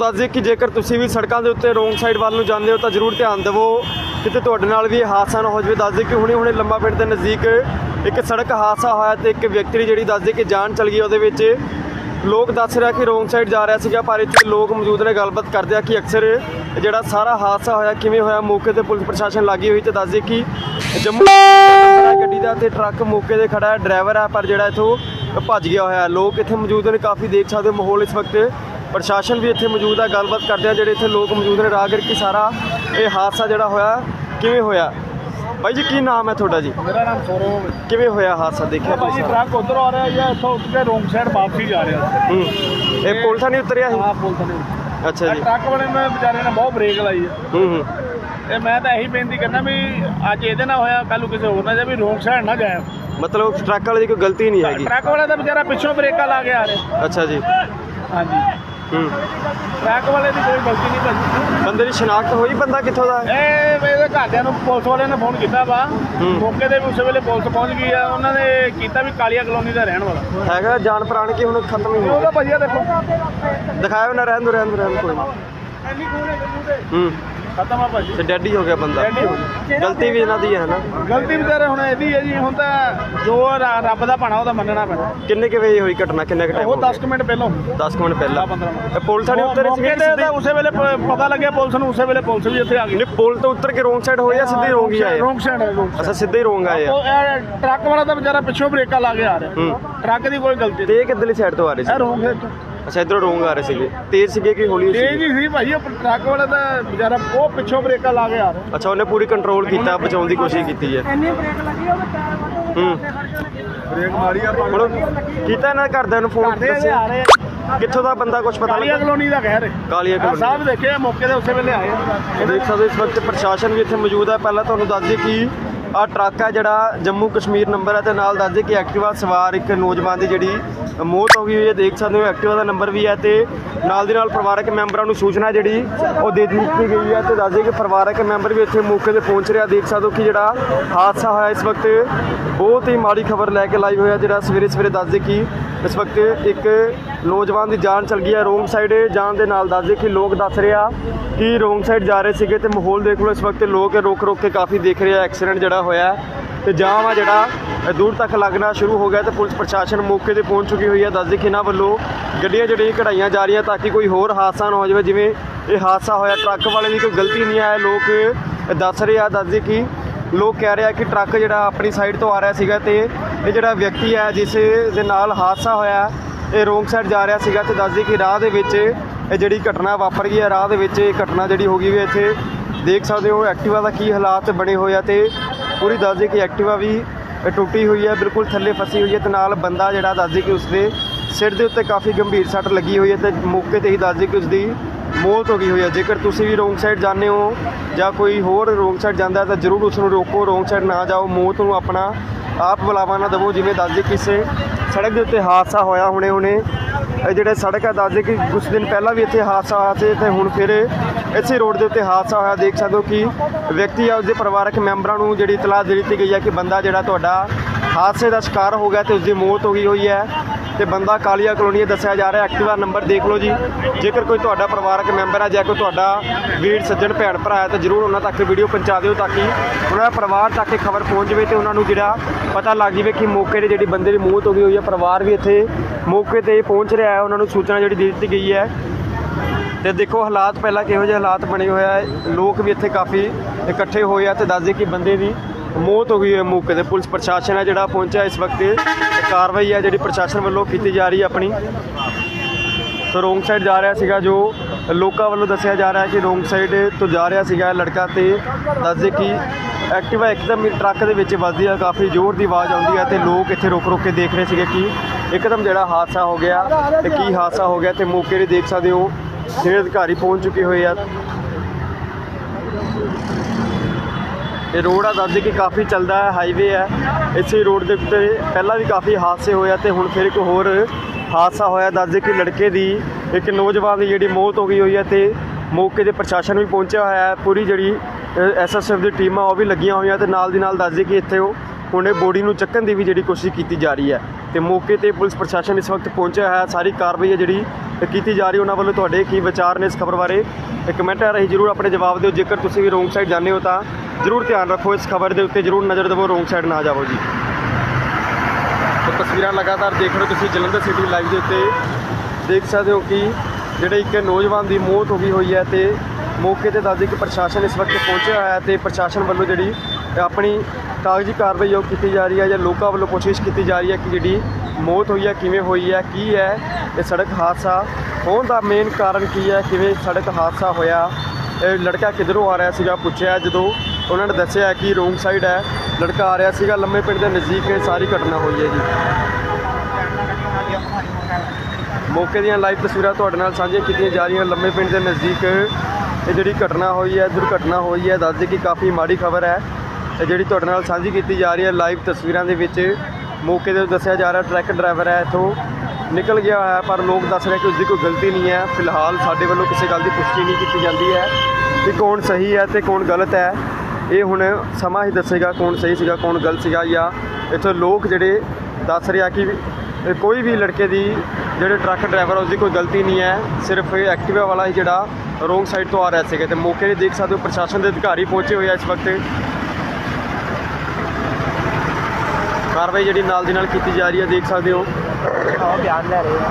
ਦੱਸ ਦਈਏ ਕਿ ਜੇਕਰ ਤੁਸੀਂ ਵੀ ਸੜਕਾਂ ਦੇ ਉੱਤੇ ਰੋਂਗ ਸਾਈਡ ਵੱਲ ਨੂੰ ਜਾਂਦੇ ਹੋ ਤਾਂ ਜ਼ਰੂਰ ਧਿਆਨ ਦਿਵੋ। ਕਿਤੇ ਤੁਹਾਡੇ ਨਾਲ ਵੀ ਇਹ ਹਾਦਸਾ ਨਾ ਹੋ ਜਾਵੇ। ਦੱਸ ਦਈਏ ਕਿ ਹੁਣੇ ਹੁਣੇ ਲੰਮਾ ਪਿੰਡ ਦੇ ਨਜ਼ਦੀਕ ਇੱਕ ਸੜਕ ਹਾਦਸਾ ਹੋਇਆ ਤੇ ਇੱਕ ਵਿਅਕਤੀ ਜਿਹੜੀ ਦੱਸ ਦਈਏ ਕਿ ਜਾਨ ਚਲ ਗਈ, ਉਹਦੇ ਵਿੱਚ ਲੋਕ ਦੱਸ ਰਿਹਾ ਕਿ ਰੋਂਗ ਸਾਈਡ ਜਾ ਰਿਹਾ ਸੀਗਾ, ਪਰ ਇੱਥੇ ਲੋਕ ਮੌਜੂਦ ਨੇ, ਗੱਲਬਾਤ ਕਰਦੇ ਆ ਕਿ ਅਕਸਰ ਜਿਹੜਾ ਸਾਰਾ ਹਾਦਸਾ ਹੋਇਆ ਕਿਵੇਂ ਹੋਇਆ, ਮੌਕੇ ਤੇ ਪੁਲਿਸ ਪ੍ਰਸ਼ਾਸਨ ਲੱਗੀ ਹੋਈ ਤੇ ਦੱਸ ਦੇ ਕਿ ਜੰਮੂ ਗੱਡੀ ਦਾ ਤੇ ਟਰੱਕ ਮੌਕੇ ਤੇ ਖੜਾ ਹੈ, ਡਰਾਈਵਰ ਹੈ, ਪਰ ਜਿਹੜਾ ਇਥੋਂ ਭੱਜ ਗਿਆ ਹੋਇਆ ਲੋਕ ਇੱਥੇ ਮੌਜੂਦ ਨੇ, ਕਾਫੀ ਦੇਖ ਸਕਦੇ ਹੋ ਮਾਹੌਲ ਇਸ ਵਕਤ। ਪ੍ਰਸ਼ਾਸਨ ਵੀ ਇੱਥੇ ਮੌਜੂਦ ਹੈ ਗੱਲਬਾਤ ਕਰਦੇ ਆ ਜਿਹੜੇ ਇੱਥੇ ਲੋਕ ਮੌਜੂਦ ਨੇ ਰਾਹਗੀਰ ਕੀ ਸਾਰਾ ਇਹ ਹਾਦਸਾ ਜਿਹੜਾ ਹੋਇਆ ਕਿਵੇਂ ਹੋਇਆ? ਬਾਈ ਜੀ ਕੀ ਨਾਮ ਹੈ ਤੁਹਾਡਾ ਜੀ? ਮੇਰਾ ਨਾਮ ਸੌਰਵ ਹੈ। ਕਿਵੇਂ ਹੋਇਆ ਹਾਦਸਾ? ਦੇਖਿਆ ਤੁਸੀਂ ਟਰੱਕ ਉਧਰ ਆ ਰਿਹਾ ਜਾਂ ਇੱਥੋਂ ਕੇ ਰੋਂਗ ਸਾਈਡ ਵਾਪਸੀ ਜਾ ਰਿਹਾ ਹੂੰ। ਇਹ ਪੁਲਿਸ ਨਹੀਂ ਉਤਰਿਆ ਸੀ? ਆਹ ਪੁਲ ਥਲੇ ਅੱਛਾ ਜੀ। ਟਰੱਕ ਵਾਲੇ ਨੇ ਵਿਚਾਰੇ ਨੇ ਬਹੁਤ ਬ੍ਰੇਕ ਲਾਈ ਹੈ ਹੂੰ ਹੂੰ। ਤੇ ਮੈਂ ਤਾਂ ਇਹੀ ਬੇਨਤੀ ਕਰਨਾ ਵੀ ਅੱਜ ਇਹਦੇ ਨਾਲ ਹੋਇਆ ਕੱਲ ਨੂੰ ਕਿਸੇ ਹੋਰ ਨਾਲ ਜਾਵੇ ਰੋਂਗ ਸਾਈਡ ਨਾ ਜਾਏ ਮਤਲਬ ਟਰੱਕ ਵਾਲੇ ਦੀ ਕੋਈ ਗਲਤੀ ਨਹੀਂ ਹੈਗੀ? ਟਰੱਕ ਵਾਲਾ ਤਾਂ ਵਿਚਾਰਾ ਪਿੱਛੋਂ ਬ੍ਰੇਕਾਂ ਲਾ ਕੇ ਆ ਰਿਹਾ। ਅੱਛਾ ਜੀ। ਹਾਂਜੀ। ਹੂੰ। ਟਰੱਕ ਵਾਲੇ ਦੀ ਕੋਈ ਗਲਤੀ ਨਹੀਂ ਭਾਜੀ ਬੰਦੇ ਦੀ ਸ਼ਨਾਖਤ ਹੋਈ ਬੰਦਾ ਕਿੱਥੋਂ ਦਾ? ਹੈ ਇਹ ਮੇਰੇ ਘਰਦਿਆਂ ਨੂੰ ਪੁਲਿਸ ਵਾਲਿਆਂ ਨੇ ਫੋਨ ਕੀਤਾ ਵਾ। ਹੂੰ। ਮੌਕੇ ਤੇ ਵੀ ਉਸੇ ਵੇਲੇ ਪੁਲਿਸ ਪਹੁੰਚ ਗਈ ਆ। ਉਹਨਾਂ ਨੇ ਕੀਤਾ ਵੀ ਕਾਲੀਆ ਕਲੋਨੀ ਦਾ ਰਹਿਣ ਵਾਲਾ। ਹੈਗਾ ਜਾਨ ਪ੍ਰਾਣ ਕੀ ਹੁਣ ਖਤਮ ਹੀ ਹੋ ਉਹਦਾ ਭਾਜੀ ਆ ਦੇਖੋ। ਗਿਆ ਦਿਖਾਇਆ ਨਾ ਰਹਿਣ ਦੋ ਰਹਿਣ ਦੋ ਰਹਿਣ ਦਿਓ, ਕੋਈ ਨਹੀਂ। ਹੂੰ। ਖਤਮ ਆ ਭਾਜੀ। ਤੇ ਡੈਡ ਹੀ ਗਿਆ ਬੰਦਾ। ਹੀ ਗਿਆ। ਗਲਤੀ ਵੀ ਇਹਨਾਂ ਦੀ ਹੈ ਨਾ। ਗਲਤੀ ਵਿਚਾਰੇ ਹੁਣ ਇਹਦੀ ਹੈ ਜੀ ਹੁਣ ਤਾਂ ਜੋ ਰ- ਰੱਬ ਦਾ ਭਾਣਾ ਉਹਦਾ ਮੰਨਣਾ ਪੈਣਾ। ਕਿੰਨੇ ਕੁ ਵਜੇ ਹੋਈ ਘਟਨਾ? ਕਿੰਨੇ ਕੁ ਟਾਈਮ ਉਹ 10 ਕੁ ਮਿੰਟ ਪਹਿਲਾਂ। 10 ਮਿੰਟ ਪਹਿਲਾਂ। 15 ਮਿੰਟ। ਇਹ ਪੁਲਿਸ ਵਾਲੇ ਉੱਤਰ ਮੌਕੇ ਤੇ ਤਾਂ ਉਸੇ ਵੇਲੇ ਪ- ਪਤਾ ਲੱਗਿਆ ਪੁਲਿਸ ਨੂੰ ਉਸੇ ਵੇਲੇ ਪੁਲਿਸ ਵੀ ਇੱਥੇ ਆ ਗਈ। ਨੇ ਪੁਲ ਤੋਂ ਉੱਤਰ ਕੇ ਰੋਂਗ ਸਾਈਡ ਹੋਏ ਜਾਂ ਸਿੱਧੇ ਰੋਂਗ ਹੀ ਆਏ ਰੋਂਗ ਸਾਈਡ ਹੈ wrong ਅੱਛਾ ਸਿੱਧੇ ਹੀ ਰੋਂਗ ਆਏ। ਆ? ਉਹ ਇਹ ਟਰੱਕ ਵਾਲਾ ਤਾਂ ਵਿਚਾਰਾ ਪਿੱਛੋਂ ਬ੍ਰੇਕਾਂ ਲਾ ਕੇ ਆ ਰਿਹਾ। ਹੂੰ। ਟਰੱਕ ਦੀ ਕੋਈ ਗਲਤੀ ਨਹੀਂ ਤੇ ਇਹ ਕਿੱਧਰਲੀ ਸਾਈਡ ਤੋਂ ਆ ਰਹੇ ਇਹ ਸੀ ਰੋਂਗ ਸਾਈਡ ਤੋਂ। ਅੱਛਾ ਇਧਰੋਂ ਰੋਂਗ ਆ ਰਹੇ ਸੀਗੇ। ਤੇਜ਼ ਸੀਗੇ ਕਿ ਹੌਲੀ ਤੇਜ਼ ਸੀ ਹੀ ਸੀ ਭਾਈ ਉਹ ਟਰੱਕ ਵਾਲਾ ਤਾਂ ਵਿਚਾਰਾ ਉਹ ਪਿੱਛੋਂ ਬ੍ਰੇਕਾਂ ਲਾ ਕੇ ਆ ਰਿਹਾ। ਅੱਛਾ ਉਹਨੇ ਪੂਰੀ ਕੰਟਰੋਲ ਕੀਤਾ ਬਚਾਉਣ ਦੀ ਕੋਸ਼ਿਸ਼ ਕੀਤੀ ਹੈ। ਇੰਨੀ ਬ੍ਰੇਕ ਲੱਗੀ ਉਹਦੇ ਟਾਇਰ ਵੱਟੋ ਹੂੰ। ਬ੍ਰੇਕ ਮਾਰੀ ਆ ਹੁਣ ਕੀਤਾ ਇਹਨਾਂ ਦੇ ਘਰਦਿਆਂ ਨੂੰ ਫੋਨ ਦੱਸਿਆ ਆ ਰਹੇ ਆ। ਕਿੱਥੋਂ ਦਾ ਬੰਦਾ ਕੁਝ ਪਤਾ ਕਾਲੀਆ ਲੱਗਾ? ਕਲੋਨੀ ਦਾ ਕਹਿ ਰਹੇ। ਕਾਲੀਆ ਕਲੋਨੀ। ਸਾਹਿਬ ਦੇਖੇ ਮੌਕੇ ਤੇ ਉਸੇ ਵੇਲੇ ਆਏ ਦੇਖ ਸਕਦੇ ਇਸ ਵਕਤ ਪ੍ਰਸ਼ਾਸਨ ਵੀ ਇੱਥੇ ਮੌਜੂਦ ਹੈ ਪਹਿਲਾਂ ਤੁਹਾਨੂੰ ਦੱਸ ਦਈਏ ਕਿ ਆਹ ਟਰੱਕ ਹੈ ਜਿਹੜਾ ਜੰਮੂ ਕਸ਼ਮੀਰ ਨੰਬਰ ਹੈ ਤੇ ਨਾਲ ਦੱਸ ਦਈਏ ਕਿ ਐਕਟਿਵਾ ਸਵਾਰ ਇੱਕ ਨੌਜਵਾਨ ਦੀ ਜਿਹੜੀ ਮੌਤ ਹੋ ਗਈ ਹੋਈ ਹੈ, ਦੇਖ ਸਕਦੇ ਹੋ, ਐਕਟਿਵਾ ਦਾ ਨੰਬਰ ਵੀ ਹੈ ਤੇ ਨਾਲ ਦੀ ਨਾਲ ਪਰਿਵਾਰਕ ਮੈਂਬਰਾਂ ਨੂੰ ਸੂਚਨਾ ਜਿਹੜੀ ਉਹ ਦੇ ਦਿੱਤੀ ਗਈ ਹੈ ਤੇ ਦੱਸ ਦੇ ਕਿ ਪਰਿਵਾਰਕ ਮੈਂਬਰ ਵੀ ਇੱਥੇ ਮੌਕੇ ਤੇ ਪਹੁੰਚ ਰਿਹਾ, ਦੇਖ ਸਕਦੇ ਹੋ ਕਿ ਜਿਹੜਾ ਹਾਦਸਾ ਹੋਇਆ ਇਸ ਵਕਤ ਬਹੁਤ ਹੀ ਮਾੜੀ ਖਬਰ ਲੈ ਕੇ ਲਾਈ ਹੋਇਆ ਜਿਹੜਾ ਸਵੇਰੇ ਸਵੇਰੇ ਦੱਸ ਦਈਏ ਕਿ ਇਸ ਵਕਤ ਇੱਕ ਨੌਜਵਾਨ ਦੀ ਜਾਨ ਚਲ ਗਈ ਹੈ ਰੋਂਗ ਸਾਈਡ ਜਾਣ ਦੇ ਨਾਲ ਦੱਸ ਦਈਏ ਕਿ ਲੋਕ ਦੱਸ ਰਿਹਾ ਕਿ ਰੋਂਗ ਸਾਈਡ ਜਾ ਰਹੇ ਸੀਗੇ ਤੇ ਮਾਹੌਲ ਦੇਖ ਲਓ ਇਸ ਵਕਤ ਲੋਕ ਰੁਕ ਰੁਕ ਕੇ ਕਾਫੀ ਦੇਖ ਰਹੇ ਆ, ਐਕਸੀਡੈਂਟ ਜਿਹੜਾ ਹੋਇਆ ਹੈ। ਤੇ ਜਾਮ ਆ ਜਿਹੜਾ ਦੂਰ ਤੱਕ ਲੱਗਣਾ ਸ਼ੁਰੂ ਹੋ ਗਿਆ ਤੇ ਪੁਲਿਸ ਪ੍ਰਸ਼ਾਸਨ ਮੌਕੇ ਤੇ ਪਹੁੰਚ ਚੁੱਕੀ ਹੋਈ ਹੈ। ਦੱਸ ਕਿ ਇਹਨਾਂ ਵੱਲੋਂ ਗੱਡੀਆਂ ਜਿਹੜੀਆਂ ਕਢਾਈਆਂ ਜਾ ਰਹੀਆਂ ਤਾਂ ਕਿ ਕੋਈ ਹੋਰ ਹਾਦਸਾ ਨਾ ਹੋ ਜਾਵੇ, ਜਿਵੇਂ ਇਹ ਹਾਦਸਾ ਹੋਇਆ। ਟਰੱਕ ਵਾਲੇ ਦੀ ਕੋਈ ਗਲਤੀ ਨਹੀਂ ਹੈ, ਲੋਕ ਦੱਸ ਰਹੇ ਆ। ਦੱਸ ਦਈਏ ਕਿ ਲੋਕ ਕਹਿ ਰਿਹਾ ਕਿ ਟਰੱਕ ਜਿਹੜਾ ਆਪਣੀ ਸਾਈਡ ਤੋਂ ਆ ਰਿਹਾ ਸੀਗਾ ਤੇ ਇਹ ਜਿਹੜਾ ਵਿਅਕਤੀ ਹੈ, ਜਿਸ ਦੇ ਨਾਲ ਹਾਦਸਾ ਹੋਇਆ ਇਹ ਰੋਂਗ ਸਾਈਡ ਜਾ ਰਿਹਾ ਸੀਗਾ ਤੇ ਦੱਸਦੀ ਕਿ ਰਾਹ ਦੇ ਵਿੱਚ ਇਹ ਜਿਹੜੀ ਘਟਨਾ ਵਾਪਰ ਗਈ ਹੈ, ਰਾਹ ਦੇ ਵਿੱਚ ਇਹ ਘਟਨਾ ਜਿਹੜੀ ਹੋ ਗਈ ਵੀ ਇੱਥੇ ਦੇਖ ਸਕਦੇ ਹੋ, ਐਕਟਿਵਾ ਦਾ ਕੀ ਹਾਲਾਤ ਬਣੇ ਹੋਏ ਆ ਤੇ ਪੂਰੀ ਦੱਸਦੀ ਕਿ ਐਕਟਿਵਾ ਵੀ ਟੁੱਟੀ ਹੋਈ ਹੈ, ਬਿਲਕੁਲ ਥੱਲੇ ਫਸੀ ਹੋਈ ਹੈ ਤੇ ਨਾਲ ਬੰਦਾ ਜਿਹੜਾ ਦੱਸਦੀ ਕਿ ਉਸਦੇ ਸਿਰ ਦੇ ਉੱਤੇ ਕਾਫੀ ਗੰਭੀਰ ਸੱਟ ਲੱਗੀ ਹੋਈ ਹੈ ਤੇ ਮੌਕੇ ਤੇ ਹੀ ਦੱਸਦੀ ਕਿ ਉਸਦੀ ਮੌਤ ਹੋ ਗਈ ਹੋਈ ਹੈ। ਜੇਕਰ ਤੁਸੀਂ ਵੀ ਰੋਂਗ ਸਾਈਡ ਜਾਂਦੇ ਹੋ ਜਾਂ ਕੋਈ ਹੋਰ ਰੋਂਗ ਸਾਈਡ ਜਾਂਦਾ ਤਾਂ ਜ਼ਰੂਰ ਉਸ ਨੂੰ ਰੋਕੋ, ਰੋਂਗ ਸਾਈਡ ਨਾ ਜਾਓ, ਮੌਤ ਨੂੰ ਆਪਣਾ ਆਪ ਬੁਲਾਵਾ ਨਾ ਦੇਵੋ, ਜਿਵੇਂ ਦੱਸ ਦੱਸਦੇ ਕਿਸੇ ਸੜਕ ਦੇ ਉੱਤੇ ਹਾਦਸਾ ਹੋਇਆ ਹੁਣੇ ਹੁਣੇ। ਇਹ ਜਿਹੜੇ ਸੜਕ ਹੈ ਦੱਸਦੇ ਕਿ ਕੁਝ ਦਿਨ ਪਹਿਲਾਂ ਵੀ ਇੱਥੇ ਹਾਦਸਾ ਹੋਇਆ ਸੀ ਤੇ ਹੁਣ ਫਿਰ ਇਸੇ ਰੋਡ ਦੇ ਉੱਤੇ ਹਾਦਸਾ ਹੋਇਆ। ਦੇਖ ਸਕਦੇ ਹੋ ਕਿ ਵਿਅਕਤੀ ਆ, ਉਸਦੇ ਪਰਿਵਾਰਕ ਮੈਂਬਰਾਂ ਨੂੰ ਜਿਹੜੀ ਇਤਲਾਹ ਦੇ ਦਿੱਤੀ ਗਈ ਹੈ ਕਿ ਬੰਦਾ ਜਿਹੜਾ ਤੁਹਾਡਾ ਹਾਦਸੇ ਦਾ ਸ਼ਿਕਾਰ ਹੋ ਗਿਆ ਤੇ ਉਸਦੀ ਮੌਤ ਹੋ ਗਈ ਹੋਈ ਹੈ। ਤੇ ਬੰਦਾ ਕਾਲੀਆ ਕਲੋਨੀ ਦੱਸਿਆ ਜਾ ਰਿਹਾ, ਐਕਟਿਵਾ ਨੰਬਰ ਦੇਖ ਲਓ ਜੀ। ਜੇਕਰ ਕੋਈ ਤੁਹਾਡਾ ਪਰਿਵਾਰਕ ਮੈਂਬਰ ਹੈ ਜਾਂ ਕੋਈ ਤੁਹਾਡਾ ਵੀਰ, ਸੱਜਣ, ਭੈਣ, ਭਰਾ ਹੈ ਤਾਂ ਜਰੂਰ ਉਹਨਾਂ ਤੱਕ ਵੀਡੀਓ ਪਹੁੰਚਾ ਦਿਓ ਤਾਂ ਕਿ ਉਹਨਾਂ ਦਾ ਪਰਿਵਾਰ ਤੱਕ ਇਹ ਖਬਰ ਪਹੁੰਚ ਜਾਵੇ ਤੇ ਉਹਨਾਂ ਨੂੰ ਜਿਹੜਾ ਪਤਾ ਲੱਗ ਜਾਵੇ ਕਿ ਮੌਕੇ ਤੇ ਜਿਹੜੀ ਬੰਦੇ ਦੀ ਮੌਤ ਹੋ ਗਈ ਹੋਈ ਹੈ, ਪਰਿਵਾਰ ਵੀ ਇੱਥੇ ਮੌਕੇ ਤੇ ਪਹੁੰਚ ਰਿਹਾ ਹੈ, ਉਹਨਾਂ ਨੂੰ ਸੂਚਨਾ ਜਿਹੜੀ ਦੇ ਦਿੱਤੀ ਗਈ ਹੈ। ਤੇ ਦੇਖੋ ਹਾਲਾਤ ਪਹਿਲਾਂ ਕਿਹੋ ਜਿਹੇ ਹਾਲਾਤ ਬਣੇ ਹੋਏ ਆ, ਲੋਕ ਵੀ ਇੱਥੇ ਕਾਫੀ ਇਕੱਠੇ ਹੋਏ ਆ ਤੇ ਦੱਸਦੇ ਕਿ ਬੰਦੇ ਦੀ ਮੌਤ ਹੋ ਗਈ ਹੈ ਮੌਕੇ ਤੇ। ਪੁਲਿਸ ਪ੍ਰਸ਼ਾਸਨ ਹੈ ਜਿਹੜਾ ਪਹੁੰਚਿਆ ਇਸ ਵਕਤ। ਕਾਰਵਾਈ ਹੈ ਜਿਹੜੀ ਪ੍ਰਸ਼ਾਸਨ ਵੱਲੋਂ ਕੀਤੀ ਜਾ ਰਹੀ ਹੈ ਆਪਣੀ। ਸੋ ਰੋਂਗ ਸਾਈਡ ਜਾ ਰਿਹਾ ਸੀਗਾ ਜੋ ਲੋਕਾਂ ਵੱਲੋਂ ਦੱਸਿਆ ਜਾ ਰਿਹਾ ਕਿ ਰੋਂਗ ਸਾਈਡ ਤੋਂ ਜਾ ਰਿਹਾ ਸੀਗਾ ਲੜਕਾ ਤੇ ਦੱਸਦੇ ਕਿ ਐਕਟਿਵਾ ਇੱਕਦਮ ਟਰੱਕ ਦੇ ਵਿੱਚ ਵੱਜਦੀ ਹੈ। ਕਾਫੀ ਜ਼ੋਰ ਦੀ ਆਵਾਜ਼ ਆਉਂਦੀ ਹੈ ਤੇ ਲੋਕ ਇੱਥੇ ਰੁਕ ਰੁਕ ਕੇ ਦੇਖ ਰਹੇ ਸੀਗੇ ਕਿ ਇੱਕਦਮ ਜਿਹੜਾ ਹਾਦਸਾ ਹੋ ਗਿਆ ਤੇ ਕੀ ਹਾਦਸਾ ਹੋ ਗਿਆ ਤੇ ਮੌਕੇ 'ਤੇ ਦੇਖ ਸਕਦੇ ਹੋ। ਜਿਹੜੇ ਅਧਿਕਾਰੀ ਪਹੁੰਚ ਚੁੱਕੇ ਹੋਏ ਆ। ਇਹ ਰੋਡ ਆ ਦੱਸਦੇ ਕਿ ਕਾਫੀ ਚੱਲਦਾ ਹੈ ਹਾਈਵੇ ਹੈ। ਇਸੇ ਰੋਡ ਦੇ ਉੱਤੇ ਪਹਿਲਾਂ ਵੀ ਕਾਫੀ ਹਾਦਸੇ ਹੋਏ ਆ ਤੇ ਹੁਣ ਫਿਰ ਇੱਕ ਹੋਰ ਹਾਦਸਾ ਹੋਇਆ। ਦੱਸਦੇ ਕਿ ਲੜਕੇ ਦੀ ਇੱਕ ਨੌਜਵਾਨ ਦੀ ਜਿਹੜੀ ਮੌਤ ਹੋ ਗਈ ਹੋਈ ਹੈ ਤੇ ਮੌਕੇ ਤੇ ਪ੍ਰਸ਼ਾਸਨ ਵੀ ਪਹੁੰਚਿਆ ਹੋਇਆ ਹੈ। ਪੂਰੀ ਜਿਹੜੀ ਐਸਐਸਐਫ ਦੀ ਟੀਮਾਂ ਉਹ ਵੀ ਲੱਗੀਆਂ ਹੋਈਆਂ ਤੇ ਨਾਲ ਦੀ ਨਾਲ ਦੱਸਦੇ ਕਿ ਇੱਥੇ ਉਹ ਹੁਣ ਬੋਡੀ ਨੂੰ ਚੱਕਣ ਦੀ ਵੀ ਜਿਹੜੀ ਕੋਸ਼ਿਸ਼ ਕੀਤੀ ਜਾ ਰਹੀ ਹੈ। ਤੇ ਮੌਕੇ ਤੇ ਪੁਲਿਸ ਪ੍ਰਸ਼ਾਸਨ ਇਸ ਵਕਤ ਪਹੁੰਚਿਆ ਹੈ। ਸਾਰੀ ਕਾਰਵਾਈ ਹੈ ਜਿਹੜੀ ਕੀਤੀ ਜਾ ਰਹੀ ਉਹਨਾਂ ਵੱਲੋਂ ਤੁਹਾਡੇ ਕੀ ਵਿਚਾਰ ਨੇ ਇਸ ਖਬਰ ਬਾਰੇ। ਇਹ ਕਮੈਂਟ ਆ ਰਹੀ, ਜਰੂਰ ਆਪਣੇ ਜਵਾਬ ਦਿਓ। ਜੇਕਰ ਤੁਸੀਂ ਵੀ ਰੋਂਗ ਸਾਈਡ ਜਾਂਦੇ ਹੋ ਤਾਂ ਜਰੂਰ ਧਿਆਨ ਰੱਖੋ, ਇਸ ਖਬਰ ਦੇ ਉੱਤੇ ਜਰੂਰ ਨਜ਼ਰ ਦੇਵੋ, ਰੋਂਗ ਸਾਈਡ ਨਾ ਜਾਵੋ ਜੀ। ਤੋ ਤਸਵੀਰਾਂ ਲਗਾਤਾਰ ਦੇਖ ਰਹੇ ਹੋ ਤੁਸੀਂ ਜਲੰਧਰ ਸਿਟੀ ਲਾਈਵ ਦੇ ਉੱਤੇ। ਦੇਖ ਸਕਦੇ ਹੋ ਕਿ ਜਿਹੜੇ ਇੱਕ ਨੌਜਵਾਨ ਦੀ ਮੌਤ ਹੋ ਗਈ ਹੋਈ ਹੈ ਤੇ ਮੌਕੇ ਤੇ ਦੱਸਦੇ ਕਿ ਪ੍ਰਸ਼ਾਸਨ ਇਸ ਵਕਤ ਪਹੁੰਚਿਆ ਹੋਇਆ ਹੈ ਤੇ ਪ੍ਰਸ਼ਾਸਨ ਵੱਲੋਂ ਜਿਹੜੀ ਆਪਣੀ ਕਾਗਜ਼ੀ ਕਾਰਵਾਈ ਉਹ ਕੀਤੀ ਜਾ ਰਹੀ ਹੈ ਜਾਂ ਲੋਕਾਂ ਵੱਲੋਂ ਕੋਸ਼ਿਸ਼ ਕੀਤੀ ਜਾ ਰਹੀ ਹੈ ਕਿ ਜਿਹੜੀ ਮੌਤ ਹੋਈ ਹੈ, ਕਿਵੇਂ ਹੋਈ ਹੈ, ਕੀ ਹੈ, ਇਹ ਸੜਕ ਹਾਦਸਾ ਹੋਣ ਦਾ ਮੇਨ ਕਾਰਨ ਕੀ ਹੈ, ਕਿਵੇਂ ਸੜਕ ਹਾਦਸਾ ਹੋਇਆ, ਇਹ ਲੜਕਾ ਕਿੱਧਰੋਂ ਆ ਰਿਹਾ ਸੀਗਾ ਪੁੱਛਿਆ। ਜਦੋਂ ਉਹਨਾਂ ਨੇ ਦੱਸਿਆ ਕਿ ਰੋਂਗ ਸਾਈਡ ਹੈ। ਲੜਕਾ ਆ ਰਿਹਾ ਸੀਗਾ, ਲੰਮੇ ਪਿੰਡ ਦੇ ਨਜ਼ਦੀਕ ਇਹ ਸਾਰੀ ਘਟਨਾ ਹੋਈ ਹੈ ਜੀ। ਮੌਕੇ ਦੀਆਂ ਲਾਈਵ ਤਸਵੀਰਾਂ ਤੁਹਾਡੇ ਨਾਲ ਸਾਂਝੀਆਂ ਕੀਤੀਆਂ ਜਾ ਰਹੀਆਂ। ਲੰਮੇ ਪਿੰਡ ਦੇ ਨਜ਼ਦੀਕ ਇਹ ਜਿਹੜੀ ਘਟਨਾ ਹੋਈ ਹੈ, ਦੁਰਘਟਨਾ ਹੋਈ ਹੈ ਦੱਸਦੇ ਕਿ ਕਾਫੀ ਮਾੜੀ ਖਬਰ ਹੈ। ਇਹ ਜਿਹੜੀ ਤੁਹਾਡੇ ਨਾਲ ਸਾਂਝੀ ਕੀਤੀ ਜਾ ਰਹੀ ਹੈ ਲਾਈਵ ਤਸਵੀਰਾਂ ਦੇ ਵਿੱਚ, ਮੌਕੇ ਤੇ ਦੱਸਿਆ ਜਾ ਰਿਹਾ ਟਰੱਕ ਡਰਾਈਵਰ ਹੈ, ਇੱਥੋਂ ਨਿਕਲ ਗਿਆ ਹੈ, ਪਰ ਲੋਕ ਦੱਸ ਰਹੇ ਕਿ ਉਸਦੀ ਕੋਈ ਗਲਤੀ ਨਹੀਂ ਹੈ। ਫਿਲਹਾਲ ਸਾਡੇ ਵੱਲੋਂ ਕਿਸੇ ਗੱਲ ਦੀ ਪੁਸ਼ਟੀ ਨਹੀਂ ਕੀਤੀ ਜਾਂਦੀ ਹੈ ਕਿ ਕੌਣ ਸਹੀ ਹੈ ਤੇ ਕੌਣ ਗਲਤ ਹੈ। ਇਹ ਹੁਣ ਸਮਾਂ ਹੀ ਦੱਸੇਗਾ ਕੌਣ ਸਹੀ ਸੀਗਾ ਕੌਣ ਗਲਤ ਸੀਗਾ ਜਾਂ ਇੱਥੋਂ ਲੋਕ ਜਿਹੜੇ ਦੱਸ ਰਿਹਾ ਕਿ ਕੋਈ ਵੀ ਲੜਕੇ ਦੀ ਜਿਹੜੇ ਟਰੱਕ ਡਰਾਈਵਰ ਆ, ਉਸਦੀ ਕੋਈ ਗਲਤੀ ਨਹੀਂ ਹੈ ਸਿਰਫ ਇਹ ਐਕਟਿਵਾ ਵਾਲਾ ਹੀ ਜਿਹੜਾ ਰੋਂਗ ਸਾਈਡ ਤੋਂ ਆ ਰਿਹਾ ਸੀਗਾ। ਤੇ ਮੌਕੇ 'ਤੇ ਦੇਖ ਸਕਦੇ ਹੋ ਪ੍ਰਸ਼ਾਸਨ ਦੇ ਅਧਿਕਾਰੀ ਪਹੁੰਚੇ ਹੋਏ ਆ ਇਸ ਵਕਤ। ਕਾਰਵਾਈ ਜਿਹੜੀ ਨਾਲ ਦੀ ਨਾਲ ਕੀਤੀ ਜਾ ਰਹੀ ਹੈ ਦੇਖ ਸਕਦੇ ਹੋ। ਆਹ ਬਿਆਨ ਲੈ ਰਹੇ ਆ।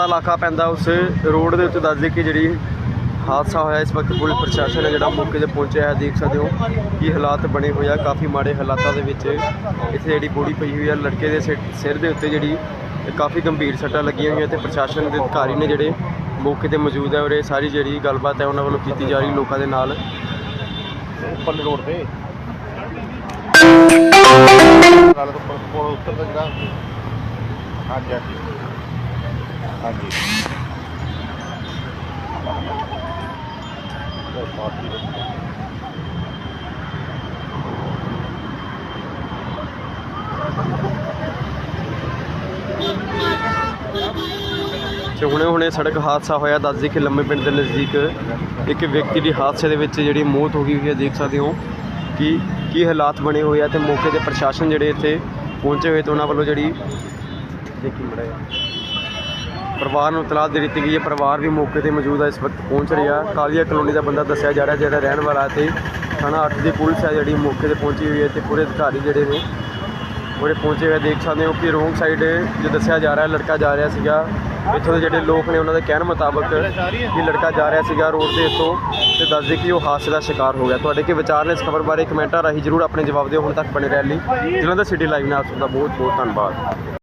ਦਾ ਇਲਾਕਾ ਪੈਂਦਾ ਉਸ ਰੋਡ ਦੇ ਉੱਤੇ ਦੱਸਦੇ ਕਿ ਜਿਹੜੀ ਹਾਦਸਾ ਹੋਇਆ ਇਸ ਵਕਤ ਪੁਲਿਸ ਪ੍ਰਸ਼ਾਸਨ ਹੈ ਜਿਹੜਾ ਮੌਕੇ ਤੇ ਪਹੁੰਚਿਆ ਹੈ ਦੇਖ ਸਕਦੇ ਹੋ ਕੀ ਹਾਲਾਤ ਬਣੇ ਹੋਏ ਆ ਕਾਫੀ ਮਾੜੇ ਹਾਲਾਤਾਂ ਦੇ ਵਿੱਚ ਇੱਥੇ ਜਿਹੜੀ ਬੋਡੀ ਪਈ ਹੋਈ ਆ ਲੜਕੇ ਦੇ ਸਿਰ- ਸਿਰ ਦੇ ਉੱਤੇ ਜਿਹੜੀ ਕਾਫੀ ਗੰਭੀਰ ਸੱਟਾਂ ਲੱਗੀਆਂ ਹੋਈਆਂ ਤੇ ਪ੍ਰਸ਼ਾਸਨ ਦੇ ਅਧਿਕਾਰੀ ਨੇ ਜਿਹੜੇ ਮੌਕੇ ਤੇ ਮੌਜੂਦ ਹੈ ਔਰ ਇਹ ਸਾਰੀ ਜਿਹੜੀ ਗੱਲਬਾਤ ਹੈ ਉਹਨਾਂ ਵੱਲੋਂ ਕੀਤੀ ਜਾ ਰਹੀ ਲੋਕਾਂ ਦੇ ਨਾਲ। ਉੱਪਰਲੇ ਰੋਡ ਤੇ। ਨਾਲ ਤੋਂ ਪੁਲ ਉੱਤਰ ਦਾ ਜਿਹੜਾ ਹਾਂਜੀ ਹਾਂਜੀ। ਹਾਂਜੀ। ਉਹ ਪਾਰਟੀ ਦਾ ਤੇ ਹੁਣੇ ਹੁਣੇ ਸੜਕ ਹਾਦਸਾ ਹੋਇਆ। ਦੱਸਦੇ ਕਿ ਲੰਮੇ ਪਿੰਡ ਦੇ ਨਜ਼ਦੀਕ ਇੱਕ ਵਿਅਕਤੀ ਦੀ ਹਾਦਸੇ ਦੇ ਵਿੱਚ ਜਿਹੜੀ ਮੌਤ ਹੋ ਗਈ ਹੋਈ ਹੈ, ਦੇਖ ਸਕਦੇ ਹੋ ਕਿ ਕੀ ਹਾਲਾਤ ਬਣੇ ਹੋਏ ਆ ਤੇ ਮੌਕੇ ਤੇ ਪ੍ਰਸ਼ਾਸਨ ਜਿਹੜੇ ਇੱਥੇ ਪਹੁੰਚੇ ਹੋਏ ਤੇ ਉਹਨਾਂ ਵੱਲੋਂ ਜਿਹੜੀ ਦੇਖੀ ਮੜਿਆ ਪਰਿਵਾਰ ਨੂੰ ਇਤਲਾਹ ਦੇ ਦਿੱਤੀ ਗਈ ਹੈ। ਪਰਿਵਾਰ ਵੀ ਮੌਕੇ ਤੇ ਮੌਜੂਦ ਹੈ। ਇਸ ਵਕਤ ਪਹੁੰਚ ਰਿਹਾ। ਕਾਲੀਆ ਕਲੋਨੀ ਦਾ ਬੰਦਾ ਦੱਸਿਆ ਜਾ ਰਿਹਾ ਜਿਹੜਾ ਰਹਿਣ ਵਾਲਾ ਤੇ ਥਾਣਾ 8 ਦੀ ਪੁਲਿਸ ਹੈ ਜਿਹੜੀ ਮੌਕੇ ਤੇ ਪਹੁੰਚੀ ਹੋਈ ਹੈ ਤੇ ਪੂਰੇ ਅਧਿਕਾਰੀ ਜਿਹੜੇ ਨੇ ਉਹਦੇ ਪਹੁੰਚੇ ਹੋਏ ਦੇਖ ਸਕਦੇ ਹੋ ਕਿ ਰੋਂਗ ਸਾਈਡ ਜੋ ਦੱਸਿਆ ਜਾ ਰਿਹਾ ਲੜਕਾ ਜਾ ਰਿਹਾ ਸੀਗਾ। ਇੱਥੋਂ ਦੇ ਜਿਹੜੇ ਲੋਕ ਨੇ ਉਹਨਾਂ ਦੇ ਕਹਿਣ ਮੁਤਾਬਕ ਕਿ ਲੜਕਾ ਜਾ ਰਿਹਾ ਸੀਗਾ ਰੋਡ ਦੇ ਉੱਤੋਂ ਤੇ ਦੱਸਦੇ ਕਿ ਉਹ ਹਾਦਸੇ ਦਾ ਸ਼ਿਕਾਰ ਹੋ ਗਿਆ। ਤੁਹਾਡੇ ਕੀ ਵਿਚਾਰ ਨੇ ਇਸ ਖਬਰ ਬਾਰੇ? ਕਮੈਂਟਾਂ ਰਾਹੀਂ ਜਰੂਰ ਆਪਣੇ ਜਵਾਬ ਦਿਓ। ਹੁਣ ਤੱਕ ਬਣੇ ਰਹਿਣ ਲਈ। ਜਲੰਧਰ ਸਿਟੀ ਲਾਈਵ ਨਾਲ ਆਪ ਬਹੁਤ ਬਹੁਤ ਧੰਨਵਾਦ।